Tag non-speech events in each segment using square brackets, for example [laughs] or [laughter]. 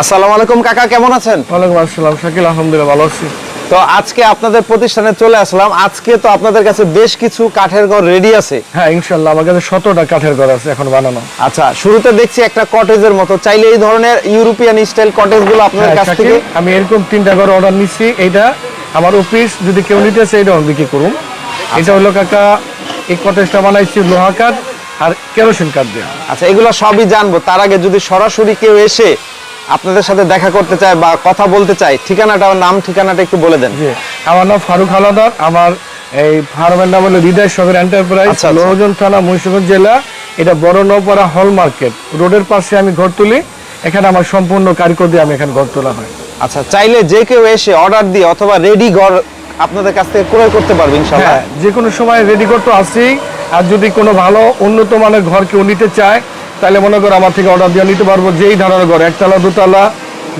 আসসালামু আলাইকুম কাকা কেমন আছেন? ওয়ালাইকুম আসসালাম শাকিল আলহামদুলিল্লাহ ভালো আছি। তো আজকে আপনাদের প্রতিষ্ঠানে চলে আসলাম। আজকে তো আপনাদের কাছে বেশ কিছু কাঠের ঘর রেডি আছে। হ্যাঁ ইনশাল্লাহ আমার কাছে শতটা কাঠের ঘর আছে এখন বানানো। আচ্ছা শুরুতে দেখছি একটা কটেজের মতো। চাইলে এই ধরনের ইউরোপিয়ান স্টাইল কটেজগুলো আপনাদের হ্যাঁ, কাছ থেকে আমি এরকম তিনটা ঘর অর্ডার নিচ্ছি এইটা আমার অফিস যদি কেউ নিতে চাই এটা আমি বিক্রি করুন এটা হলো কাকা এই কটেজটা বানাইছি লোহা কাঠ আর কেরোসিন কাঠ দিয়ে। আচ্ছা এগুলো সবই জানব। তার আগে যদি সরাসরি কেউ এসে আপনাদের সাথে দেখা করতে চায় বা কথা বলতে চায় ঠিকানাটা নাম ঠিকানাটা একটু বলে দেন। আমার নাম ফারুক হালাদার আমার এই ফার্মের নাম হলো হৃদয় সবের এন্টারপ্রাইজ আচ্ছা, আচ্ছা। লোহজন থানা মুন্সিগঞ্জ জেলা। এটা বড় নৌপাড়া হল মার্কেট। রোডের পাশে আমি ঘর তুলি এখানে আমার সম্পূর্ণ কারিগর দিয়ে আমি এখানে ঘর তোলা হয়। আচ্ছা চাইলে যে কেউ এসে অর্ডার দিয়ে অথবা রেডি ঘর আপনাদের কাছ থেকে ক্রয় করতে পারবে ইনশাআল্লাহ। হ্যাঁ যে কোনো সময় রেডি করতে আসি আর যদি কোনো ভালো উন্নত মানের ঘর কেউ নিতে চায় তাহলে মনে করো আমার থেকে অর্ডার দিয়ে নিতে পারব যেই ধরনের ঘর একতলা দুতলা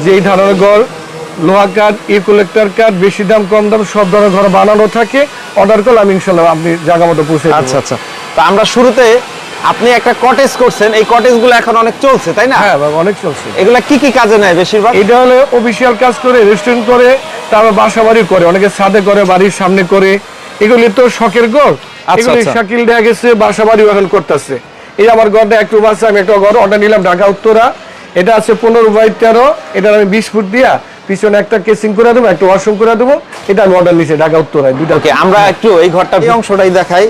যেই ধরনের ঘর লোহা কাঠ ই কালেক্টর কাঠ বেশি দাম কম দাম সব ধরনের ঘর বানানো থাকে। অর্ডার করলে আমি ইনশাল্লাহ আপনি জায়গা মতো পৌঁছে আচ্ছা আচ্ছা। তো আমরা শুরুতে আপনি একটা কটেজ করছেন এই কটেজগুলো এখন অনেক চলছে তাই না? হ্যাঁ অনেক চলছে। এগুলা কি কি কাজে নেয় বেশিরভাগ? এটা হলে অফিসিয়াল কাজ করে রেস্টুরেন্ট করে তারপর বাসা বাড়ি করে অনেকে ছাদে করে বাড়ির সামনে করে। এগুলি তো শখের ঘর। এগুলি আচ্ছা। শাকিল দেখা গেছে বাসা বাড়ি এখন করতেছে। এই আমার ঘরটা একটু বাসা আমি একটা ঘর অর্ডার নিলাম ঢাকা উত্তরা। এটা আছে পনেরো বাই তেরো এটা আমি বিশ ফুট দিয়া পিছনে একটা কেসিং করে দেবো একটা ওয়াশরুম করে দেবো। এটা আমি অর্ডার নিছি ঢাকা উত্তরায় ওকে আমরা একটু এই ঘরটা এই অংশটাই দেখাই।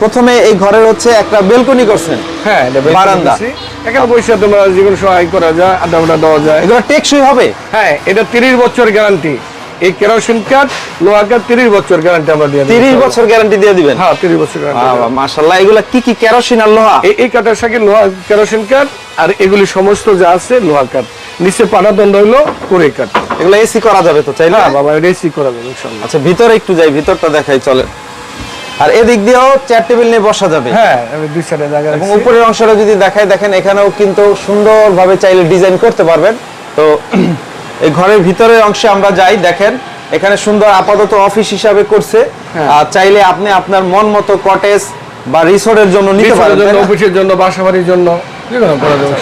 প্রথমে এই ঘরের হচ্ছে একটা বেলকনি করছেন। হ্যাঁ বারান্দা। এখানে বসে তোমরা যে সহায় করা যায় আড্ডা দেওয়া যায়। এগুলো টেকসই হবে? হ্যাঁ এটা তিরিশ বছর গ্যারান্টি এই কেরোসিন কাঠ লোহা কাঠ তিরিশ বছর গ্যারান্টি আমরা দিয়ে দিই। তিরিশ বছর গ্যারান্টি দিয়ে দিবেন? হ্যাঁ তিরিশ বছর গ্যারান্টি মাশাল্লাহ এগুলা কি কি কেরোসিন আর লোহা? এই কাঠের সাথে লোহা কেরোসিন কাঠ আর এগুলি সমস্ত যা আছে লোহা কাঠ। নিচে পাটাদণ্ড হইল করে কাঠ। এগুলো এসি করা যাবে তো চাইলে হ্যাঁ বাবা রেসি করা যাবে আচ্ছা ভিতরে একটু যাই ভিতরটা দেখাই চলে আর এদিক দিয়েও চেয়ার টেবিল নিয়ে বসা যাবে। হ্যাঁ দুই সাইডে জায়গা এবং উপরের অংশটা যদি দেখাই দেখেন এখানেও কিন্তু সুন্দরভাবে চাইলে ডিজাইন করতে পারবেন। তো এই ঘরের ভিতরের অংশে আমরা যাই দেখেন এখানে সুন্দর আপাতত অফিস হিসাবে করছে। হ্যাঁ। আর চাইলে আপনি আপনার মন মতো কটেজ বা রিসোর্টের জন্য নিতে পারেন জন্য অফিসের জন্য বাসা বাড়ির জন্য।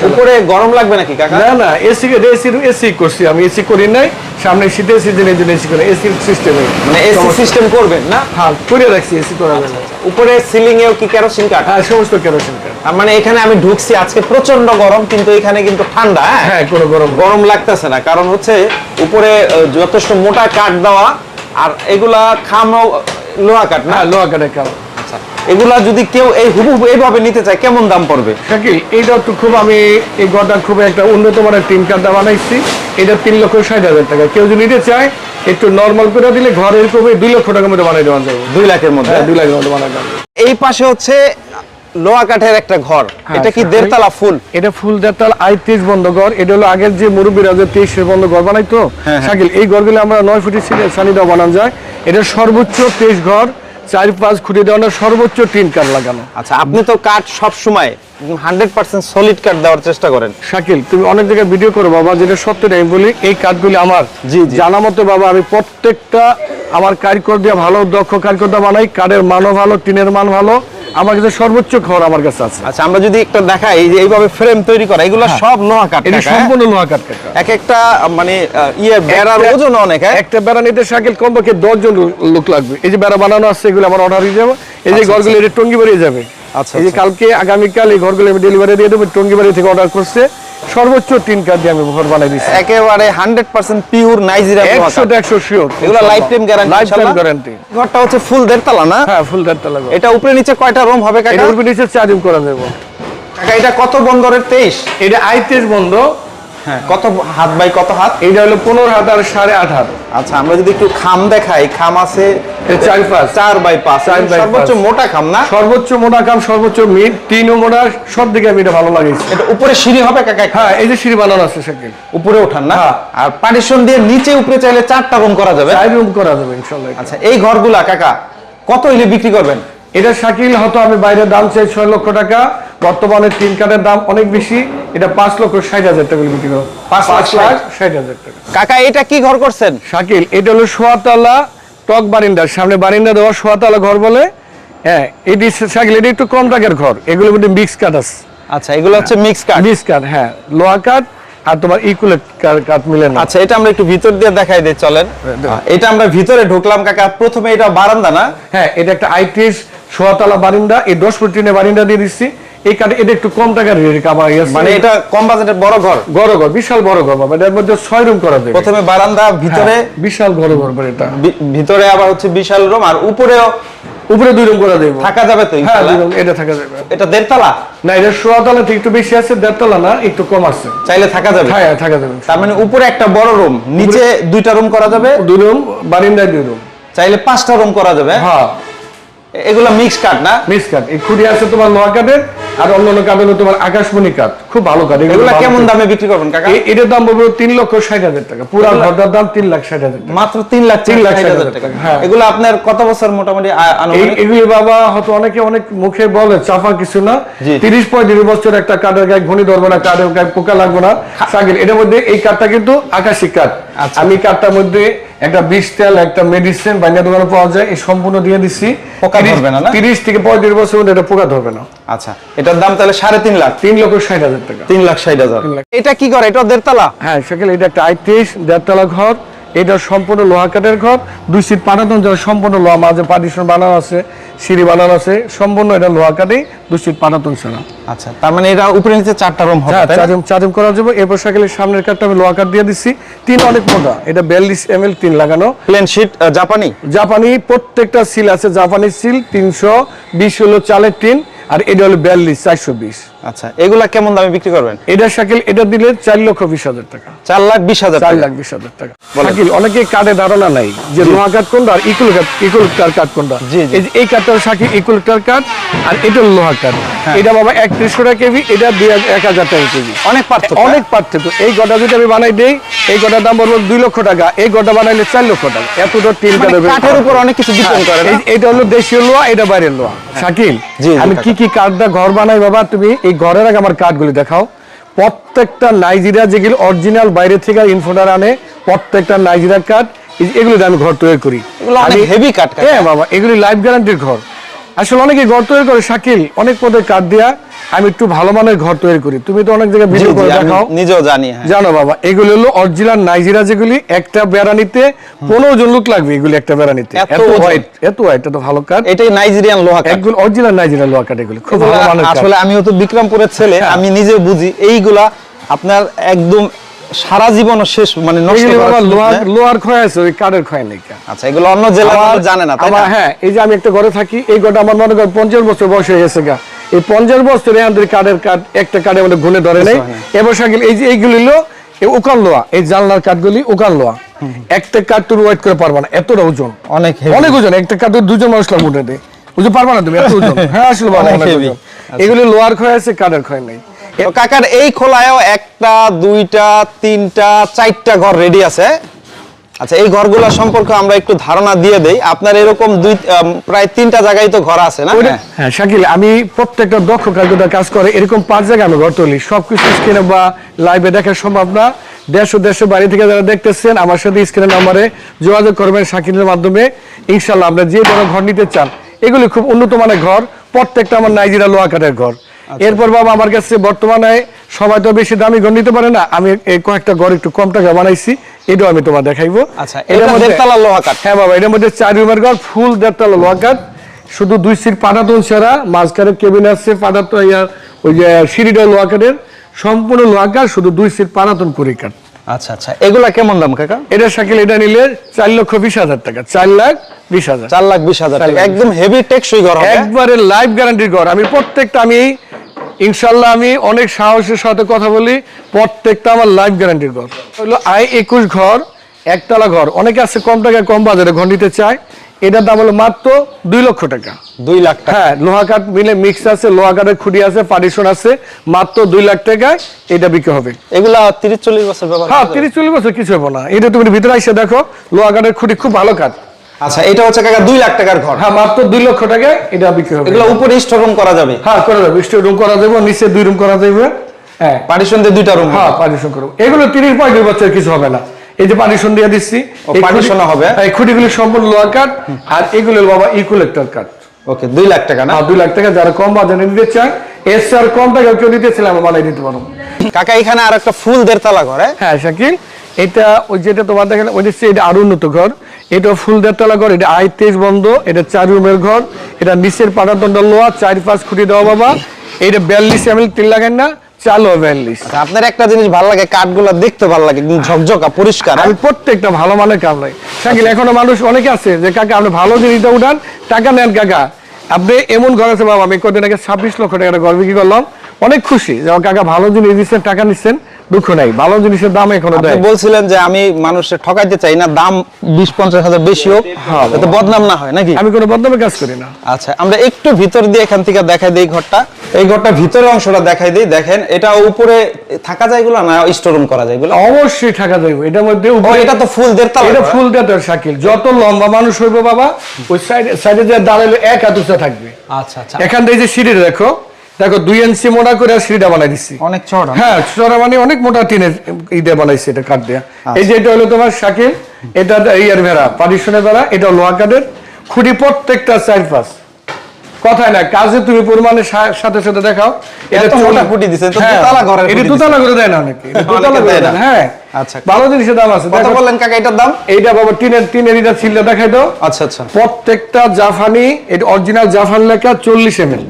উপরে গরম লাগবে নাকি কাকা? না না এসি এসি এসি করছি আমি এসি করি নাই। সামনে শীতে সিজনের জন্য এসি করি এসি সিস্টেমে মানে এসি সিস্টেম করবেন না? হ্যাঁ করে রাখছি এসি করা উপরে সিলিং এও কি কেরোসিন কাঠ? হ্যাঁ সমস্ত কেরোসিন কাঠ। তার মানে এখানে আমি ঢুকছি আজকে প্রচণ্ড গরম কিন্তু এখানে কিন্তু ঠান্ডা হ্যাঁ? হ্যাঁ কোনো গরম গরম লাগতেছে না কারণ হচ্ছে উপরে যথেষ্ট মোটা কাঠ দেওয়া আর এগুলা খামও লোহা কাঠ না? হ্যাঁ লোহা কাঠের কাঠ আচ্ছা এগুলা যদি কেউ এই হুবহু এইভাবে নিতে চায় কেমন দাম পড়বে? শাকিল এইটা তো খুব আমি এই ঘরটা খুব একটা উন্নত মানের টিম কার্ডটা বানাইছি। এটা তিন লক্ষ ষাট হাজার টাকা। কেউ যদি নিতে চায় একটু নর্মাল করে দিলে ঘরে এরকম দুই লক্ষ টাকার মধ্যে বানাই দেওয়া যাবে। দুই লাখের মধ্যে? হ্যাঁ দুই লাখের মধ্যে বানাই দেওয়া যাবে। এই পাশে হচ্ছে লোহা কাঠের একটা ঘর। হ্যাঁ, এটা কি। দেড়তলা ফুল? এটা ফুল দেড়তাল বন্ধ ঘর। এটা হলো আগের যে মুরব্বীরা যে বন্ধ ঘর বানাইতো? হ্যাঁ। শাকিল এই ঘরগুলো আমরা নয় ফুটি সানিদা বানানো যায়। এটা সর্বোচ্চ তেইশ ঘর চার পাঁচ খুঁটি দেওয়ানোর সর্বোচ্চ টিন কাঠ লাগানো। আচ্ছা আপনি তো কাঠ সব সময় হান্ড্রেড পার্সেন্ট সলিড কাঠ দেওয়ার চেষ্টা করেন। শাকিল তুমি অনেক জায়গায় ভিডিও করো বাবা যেটা সত্যি আমি বলি এই কাঠগুলি আমার। জি, জি। জানা মতো বাবা আমি প্রত্যেকটা আমার কারিগর দিয়ে ভালো দক্ষ কারিগর দিয়ে বানাই। কাঠের মানও ভালো টিনের মান ভালো। আমার কাছে সর্বোচ্চ খবর আমার কাছে আছে। আচ্ছা আমরা যদি একটা দেখাই এই যে এইভাবে ফ্রেম তৈরি করা এগুলো সব লোহা কাঠ হ্যাঁ। এটা হ্যাঁ? সম্পূর্ণ লোহা কাঠ এক একটা মানে ইয়ে বেড়ার ওজন অনেক হ্যাঁ? একটা বেড়া নিতে সাইকেল কমপক্ষে দশ জন লোক লাগবে। এই যে বেড়া বানানো আছে এগুলো আমার অর্ডার দিয়ে যাবে। এই যে ঘরগুলো এটা টঙ্গি বাড়িয়ে যাবে। আচ্ছা, এই যে আচ্ছা। কালকে আগামীকাল এই ঘরগুলো আমি ডেলিভারি দিয়ে দেবো টঙ্গি বাড়ি থেকে অর্ডার করছে। সর্বোচ্চ তিন কার্ড দিয়ে আমি ঘর বানাই দিচ্ছি একেবারে হান্ড্রেড পার্সেন্ট পিওর নাইজেরিয়া একশো একশো শিওর এগুলো life time guarantee life time guarantee ঘরটা হচ্ছে ফুল দেড়তলা না? হ্যাঁ ফুল দেড়তলা এটা উপরে নিচে কয়টা রুম হবে কাকা? এটা উপরে নিচে চার রুম করা যাবে। কাকা এটা কত বন্দরের তেইশ? এটা আইতেজ বন্ধ। হ্যাঁ কত হাত বাই কত হাত? এইটা হলো পনেরো হাত আর সাড়ে আট হাত। আচ্ছা আমরা যদি একটু খাম দেখাই খাম আছে চার পাঁচ। চার বাই পাঁচ সর্বোচ্চ মোটা খাম না? সর্বোচ্চ মোটা সর্বোচ্চ মিট তিনও মোটা সব দিকে আমি এটা ভালো লাগিয়েছি। এটা উপরে সিঁড়ি হবে কাকা? হ্যাঁ এই যে সিঁড়ি বানানো আছে সাইকেল উপরে ওঠান না? হ্যাঁ। আর পার্টিশন দিয়ে নিচে উপরে চাইলে চারটা রুম করা যাবে। চার রুম করা যাবে ইনশাল্লাহ আচ্ছা এই ঘরগুলা কাকা কত হইলে বিক্রি করবেন? এটা শাকিল হয়তো আমি বাইরে দাম চাই ছয় লক্ষ টাকা বর্তমানে তিন কাঠের দাম অনেক বেশি। এটা পাঁচ লক্ষ ষাট হাজার টাকা বিক্রি করো। পাঁচ লাখ? ষাট? হাজার টাকা। কাকা এটা কি ঘর করছেন? শাকিল এটা হলো সোয়াতলা টক বারিন্দার সামনে বারিন্দা দেওয়া সোয়াতলা ঘর বলে। হ্যাঁ এটি শাকিল এটা একটু কম টাকার ঘর। এগুলোর মধ্যে মিক্স কাঠ আছে। আচ্ছা এগুলো হচ্ছে মিক্স কাঠ মিক্স কাঠ হ্যাঁ। লোহা কাঠ আর তোমার ইকুলেট কাঠ মিলে না আচ্ছা এটা আমরা একটু ভিতর দিয়ে দেখাই দিই চলেন। এটা আমরা ভিতরে ঢুকলাম কাকা। প্রথমে এটা বারান্দা না? হ্যাঁ এটা একটা আইটিএস সোয়াতলা বারিন্দা। এই দশ ফুট টিনের বারিন্দা দিয়ে দিচ্ছি। এই কাঠে এটা একটু কম টাকার রেট আমার মানে এটা কম বাজেটের বড় ঘর? বড় ঘর বিশাল বড় ঘর বাবা এটার মধ্যে ছয় রুম করা যাবে। প্রথমে বারান্দা ভিতরে হ্যাঁ, বিশাল বড় ঘর এটা। ভিতরে আবার হচ্ছে বিশাল রুম আর উপরেও উপরে দুই রুম করা যাবে। থাকা যাবে তো হ্যাঁ এটা থাকা যাবে। এটা দেড়তলা? না এটা থেকে একটু বেশি আছে দেড়তলা না একটু কম আছে। চাইলে থাকা যাবে। হ্যাঁ হ্যাঁ, থাকা যাবে। তার মানে উপরে একটা বড় রুম নিচে দুইটা রুম করা যাবে? দুই রুম বারিন্দায় দুই রুম চাইলে পাঁচটা রুম করা যাবে। হ্যাঁ। এগুলো মিক্স কাঠ না? মিস কাঠ এই খুঁড়ি আছে তোমার লোহা কাঠের আর অন্য অন্য কাঠ হলো তোমার আকাশমণি কাঠ খুব ভালো কাঠ এগুলো কেমন দামে বিক্রি করবেন কাকা? এটার দাম বলব তিন লক্ষ ষাট হাজার টাকা পুরো ঘরটার দাম তিন লাখ ষাট হাজার টাকা। মাত্র তিন লাখ তিন লাখ ষাট হাজার টাকা। হ্যাঁ। এগুলো আপনার কত বছর মোটামুটি এগুলি বাবা হয়তো অনেকে অনেক মুখে বলে চাপা কিছু না। তিরিশ পঁয়ত্রিশ বছর একটা কাঠের গায়ে ঘনি ধরবো না কাঠের গায়ে পোকা লাগবে না। সাকিল এটার মধ্যে এই কাঠটা কিন্তু আকাশি কাঠ। আমি কার্ডটার মধ্যে একটা বিষ তেল একটা মেডিসিন বাইনা দোকানে পাওয়া যায় এই সম্পূর্ণ দিয়ে দিচ্ছি পোকা ধরবে না? তিরিশ থেকে পঁয়ত্রিশ বছর মধ্যে এটা পোকা ধরবে না। আচ্ছা এটার দাম তাহলে সাড়ে তিন লাখ? তিন লক্ষ ষাট হাজার টাকা। তিন লাখ ষাট হাজার। এটা কি করে? এটা দেড়তলা? হ্যাঁ সেখানে এটা একটা আইত্রিশ দেড়তলা ঘর। এটা সম্পূর্ণ লোহা কাঠের ঘর। দুই সিট পাঠাতন যারা সম্পূর্ণ লোহা মাঝে পার্টিশন বানানো আছে সিঁড়ি বানানো আছে সম্পূর্ণ এটা লোহা কাঠে দুই সিট পাঠাতন ছাড়া। আচ্ছা তার মানে এটা উপরে নিচে চারটা রুম হবে? চারজন চারজন করা যাবে। এরপর সাইকেলের সামনের কাঠটা আমি লোহা কাঠ দিয়ে দিচ্ছি। তিন অনেক মোটা। এটা বিয়াল্লিশ এম এল তিন লাগানো। প্লেন শিট জাপানি? জাপানি প্রত্যেকটা সিল আছে জাপানি সিল তিনশো বিশ হলো চালের টিন আর এটা হলো বিয়াল্লিশ চারশো বিশ। আচ্ছা এগুলা কেমন দামে বিক্রি করবেন? এটা সাইকেল এটা দিলে চার লক্ষ বিশ হাজার টাকা। চার লাখ বিশ হাজার চার লাখ বিশ হাজার টাকা। অনেকে কার্ডে ধারণা নাই যে লোহা কাঠ কোনটা আর ইকুল কাঠ ইকুল কাঠ কোনটা? জি, জি। এই যে এই কাঠটা শাকিল ইকুল কাঠ আর এটা লোহা কাঠ হ্যাঁ। এটা বাবা একত্রিশশো টাকা কেজি এটা দুই এক হাজার টাকা কেজি। অনেক পার্থক্য অনেক পার্থক্য। এই গটা যদি আমি বানাই দেই এই গটার দাম বলব দুই লক্ষ টাকা এই গটা বানাইলে চার লক্ষ টাকা। এতটা তিন মানে কাঠের কাঠের উপর অনেক কিছু ডিপেন্ড করে এটা হলো দেশীয় লোহা এটা বাইরের লোহা শাকিল জি, জি, আমি কি কি কাঠটা ঘর বানাই বাবা? তুমি এই ঘরের আগে আমার কাঠগুলি দেখাও। প্রত্যেকটা নাইজেরিয়া যেগুলো অরিজিনাল বাইরে থেকে ইনফোটার আনে প্রত্যেকটা নাইজেরিয়া কাঠ এগুলো আমি ঘর তৈরি করি। হেভি কাঠ, হ্যাঁ বাবা এগুলি লাইফ গ্যারান্টির ঘর। আসলে অনেকে ঘর তৈরি করে শাকিল অনেক পদের কাঠ দিয়া। আমি একটু ভালো মানের ঘর তৈরি করি। তুমি তো অনেক জায়গায় ভিডিও করে দেখাও। নিজেও জানি হ্যাঁ। জানো বাবা এগুলো হলো অরিজিনাল নাইজেরিয়া যেগুলি একটা বেড়ানিতে পনেরো জন লোক লাগবে এগুলি একটা বেড়ানিতে। এত হোয়াইট এত হোয়াইট এত ভালো কাঠ এটাই নাইজেরিয়ান লোহা কাঠ অরিজিনাল নাইজেরিয়া লোহা কাঠ এগুলি খুব ভালো মানের আসলে আমিও তো বিক্রমপুরের ছেলে আমি নিজে বুঝি এইগুলা আপনার একদম সারা জীবন শেষ মানে লোহার। ক্ষয় আছে ওই কাঠের ক্ষয় নেই আচ্ছা এগুলো অন্য জেলা জানে না হ্যাঁ এই যে আমি একটা ঘরে থাকি এই ঘরটা আমার মনে করেন পঞ্চাশ বছর বয়স হয়ে গেছে গা। এই পঞ্চাশ বছর থেকে কাঠের কাঠ একটা কাঠে আমাদের গুনে ধরে নেই। এবার সাইকেল এই যে এইগুলি হলো উকান লোহা এই জানলার কাঠগুলি উকান লোহা। একটা কাঠ তুমি ওয়েট করে পারবা না এতটা ওজন। অনেক। অনেক ওজন একটা কাঠে দুজন মানুষ লাগবে উঠে বুঝতে পারবা না তুমি এত [laughs] ওজন। হ্যাঁ আসলে। ওজন। এগুলি লোহার ক্ষয় আছে কাঠের ক্ষয় নেই। কাকার এই খোলায়ও একটা দুইটা তিনটা চারটা ঘর রেডি আছে আচ্ছা এই ঘরগুলো সম্পর্কে আমরা একটু ধারণা দিয়ে দেই। আপনার এরকম দুই প্রায় তিনটা জায়গায় তো ঘর আছে না? হ্যাঁ। শাকিল আমি প্রত্যেকটা দক্ষ কার্যকর কাজ করে এরকম পাঁচ জায়গায় আমি ঘর তুলি। সবকিছু স্ক্রিনে বা লাইভে দেখা সম্ভব না। দেশ ও দেশের বাড়ি থেকে যারা দেখতেছেন আমার সাথে স্ক্রিনের নাম্বারে যোগাযোগ করবেন শাকিলের মাধ্যমে। ইনশাল্লাহ আপনারা যে বড় ঘর নিতে চান এগুলি খুব উন্নত মানের ঘর। প্রত্যেকটা আমার নাইজেরিয়া লোহা কাঠের ঘর। আচ্ছা। এরপর বাবা আমার কাছে বর্তমানে সবাই তো বেশি দামি ঘর নিতে পারে না। আমি কয়েকটা ঘর একটু কম টাকা বানাইছি। এটাও আমি তোমার দেখাইবো। আচ্ছা, এটার মধ্যে- দেড়তলা লোহা কাঠ। হ্যাঁ বাবা এটার মধ্যে চার রুমের ঘর ফুল দেড়তলা লোহা কাঠ। শুধু দুই সিট পাটাতন ছাড়া মাঝখানে কেবিন আছে পাটাতন ওই যে সিঁড়িটা লোহা কাঠের। সম্পূর্ণ লোহা কাঠ শুধু দুই সিট পাটাতন করে কাঠ। আচ্ছা আচ্ছা এগুলা কেমন দাম কাকা? এটা সাইকেল এটা নিলে চার লক্ষ বিশ হাজার টাকা চার লাখ বিশ হাজার। চার লাখ বিশ হাজার টাকা একদম হেভি টেকসই ঘর একবারে লাইফ গ্যারান্টির ঘর। আমি প্রত্যেকটা আমি ইনশাল্লাহ আমি অনেক সাহসের সাথে কথা বলি প্রত্যেকটা আমার লাইফ গ্যারান্টির ঘর। হলো আই একুশ ঘর একতলা ঘর। অনেকে আছে কম টাকায় কম বাজারে ঘর নিতে চায়। এটার দাম হলো মাত্র দুই লক্ষ টাকা। দুই লাখ হ্যাঁ লোহা কাঠ মিলে মিক্স আছে লোহা কাঠের খুঁটি আছে পার্টিশন আছে মাত্র দুই লাখ টাকায় এটা বিক্রি হবে। এগুলা তিরিশ চল্লিশ বছর হ্যাঁ তিরিশ চল্লিশ বছর কিছু হবে না। এটা তুমি ভিতরে এসে দেখো লোহা কাঠের খুঁটি খুব ভালো কাঠ। আচ্ছা এটা হচ্ছে কাকা দুই লাখ টাকার ঘর। হ্যাঁ মাত্র দুই লক্ষ এটা বিক্রি হবে। এগুলো উপরে স্টোর রুম করা যাবে। হ্যাঁ করা যাবে। স্টোর রুম করা যাবে নিচে দুই রুম করা যাবে। হ্যাঁ পার্টিশন দিয়ে দুইটা রুম হ্যাঁ পার্টিশন করব এগুলো তিরিশ পঁয়ত্রিশ বছর কিছু হবে না। এই যে পার্টিশন দিয়ে দিচ্ছি খুঁটি- হবে? এই খুঁটিগুলি সম্পূর্ণ লোহা কাঠ আর এগুলো বাবা ইকুলেক্টর কাঠ ওকে দুই লাখ টাকা না? দুই লাখ টাকা যারা কম বাজারে নিতে চায় এর আর কম টাকা কেউ নিতে চাইলে আমরা বানাই দিতে পারব। কাকা এখানে আর একটা ফুল দেড়তলা ঘর হ্যাঁ? হ্যাঁ শাকিল এটা ওই যেটা তোমার দেখেন ওই যে এটা আরও উন্নত ঘর। এটা ফুল দেড়তলা ঘর এটা আই তেইশ বন্ধ এটা চার রুমের ঘর এটা নিচের পাটাতনটা লোয়া চার পাঁচ খুঁটি দেওয়া বাবা এটা বিয়াল্লিশ এম এল তিন লাগান না চালো বিয়াল্লিশ। আচ্ছা, আপনার একটা জিনিস ভালো লাগে কাঠগুলো দেখতে ভালো লাগে ঝকঝকা পরিষ্কার হ্যাঁ? আমি প্রত্যেকটা ভালো মানের এখনও মানুষ অনেকে আছে যে কাকা আপনি ভালো জিনিসটা উঠান টাকা নেন কাকা। আপনি এমন ঘর আছে বাবা আমি কদিন আগে ছাব্বিশ লক্ষ টাকা ঘর বিক্রি করলাম অনেক খুশি যে কাকা ভালো জিনিস দিচ্ছেন টাকা নিচ্ছেন। দুঃখ নাই ভালো জিনিসের দাম এখনও দেয়। বলছিলেন যে আমি মানুষের ঠকাইতে চাই না দাম বিশ পঞ্চাশ হাজার বেশি হোক হ্যাঁ, যাতে বদনাম না হয় নাকি? আমি কোনো বদনামের কাজ করি না। আচ্ছা আমরা একটু ভিতর দিয়ে এখান থেকে দেখাই দিই ঘরটা। এই ঘরটা ভিতরের অংশটা দেখাই দিই দেখেন এটা উপরে থাকা যায় এগুলো না স্টোর রুম করা যায় অবশ্যই টাকা দেবো এটার মধ্যে এটা তো ফুল দেড়তলা এটা। ফুল দেওয়ার শাকিল। যত লম্বা মানুষ হইবো বাবা ওই সাইডে সাইডে যে দাঁড়াইলে এক উঁচা থাকবে। আচ্ছা আচ্ছা। এখান থেকে যে সিঁড়িটা দেখো দেখো দুই ইঞ্চি মোটা করে সিঁড়িটা বানাই দিচ্ছি অনেক চড়া হ্যাঁ চড়া মানে অনেক মোটা টিনের ইদে বানাইছে এটা কাঠ দেয়া। আচ্ছা। এই যে এটা হলো তোমার শাকিল এটা ইয়ার ভেড়া পারিশনের ভেড়া এটা লোহা কাঠের খুঁটি প্রত্যেকটা চার পাঁচ। কথাই না কাজে তুমি পরিমাণের সাথে সাথে দেখাও। চলে- মোটা খুঁটি দিছে, তো হ্যাঁ, দোতলা এটা দোতলা দেয় না অনেকে। এটা দোতলা দেয় হ্যাঁ। আচ্ছা। ভালো জিনিসের দাম আছে। কত বললেন কাকা এটার দাম? এইটা বাবা টিনের টিনের এটা ছিলটা দেখাই দাও। আচ্ছা আচ্ছা। প্রত্যেকটা জাফানি এটা অরিজিনাল জাফান লেখা চল্লিশ এম আচ্ছা।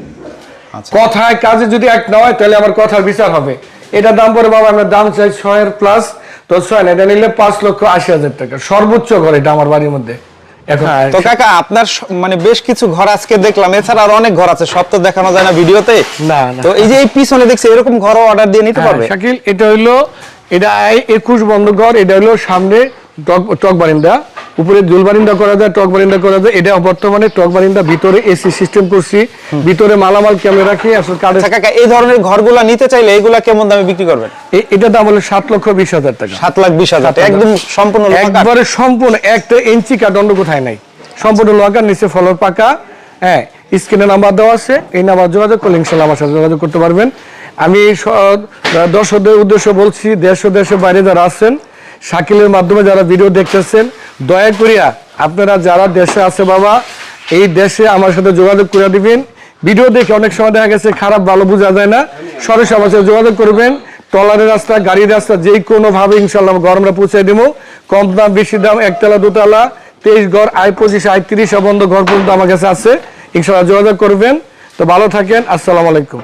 কথায় কাজে যদি এক না হয় তাহলে আমার কথার বিচার হবে। এটা দাম পরে বাবা আমরা দাম চাই ছয়ের প্লাস তো ছয় না এটা নিলে পাঁচ লক্ষ আশি হাজার টাকা। সর্বোচ্চ ঘর এটা আমার বাড়ির মধ্যে। তো কাকা আপনার মানে বেশ কিছু ঘর আজকে দেখলাম। এছাড়া আর অনেক ঘর আছে সব তো দেখানো যায় না ভিডিওতে। না। তো এই যে এই পিছনে দেখছি এরকম ঘরও অর্ডার দিয়ে নিতে হ্যাঁ, পারবে? শাকিল এটা হইল এটা একুশ বন্ধ ঘর এটা হইল সামনে টক টক বারিন্দা। উপরে জুল বারিন্দা করা যায় টক বারিন্দা করা যায়। এটা বর্তমানে টক বারিন্দা ভিতরে এসি সিস্টেম করছি। ভিতরে মালামাল ক্যামেরা রাখি আসলে কাঠের আচ্ছা কাকা এই ধরনের ঘরগুলা নিতে চাইলে এগুলা কেমন দামে বিক্রি করবেন? এটা দাম হলো সাত লক্ষ বিশ হাজার টাকা। সাত লাখ বিশ হাজার টাকা, একদম সম্পূর্ণ কাঠ। একবারে সম্পূর্ণ একটা ইঞ্চি কাঠদণ্ড কোথায় নাই। সম্পূর্ণ লোহাকার নিচে ফলর পাকা। হ্যাঁ স্ক্রিনে নাম্বার দেওয়া আছে। এই নাম্বার যোগাযোগ করলে ইনশাল্লাহ আমার সাথে যোগাযোগ করতে পারবেন। আমি দর্শকদের উদ্দেশ্য বলছি দেশ ও দেশের বাইরে যারা আছেন শাকিলের মাধ্যমে যারা ভিডিও দেখতেছেন দয়া করিয়া আপনারা যারা দেশে আছে বাবা, এই দেশে আমার সাথে যোগাযোগ করে দিবেন। ভিডিও দেখে অনেক সময় দেখা গেছে খারাপ, ভালো বোঝা যায় না। সরাসরি আমার সাথে যোগাযোগ করবেন। ট্রলারের রাস্তা, গাড়ির রাস্তা, যে কোনো ভাবে ইনশাল্লাহ আমরা পৌঁছে দেবো। কম দাম, বেশি দাম, একতলা, দুতলা, তেইশ ঘর, আয় পঁচিশ, আয় তিরিশ বন্ধ ঘর পর্যন্ত আমার কাছে আছে। ইনশাল্লাহ যোগাযোগ করবেন। তো ভালো থাকেন, আসসালামু আলাইকুম।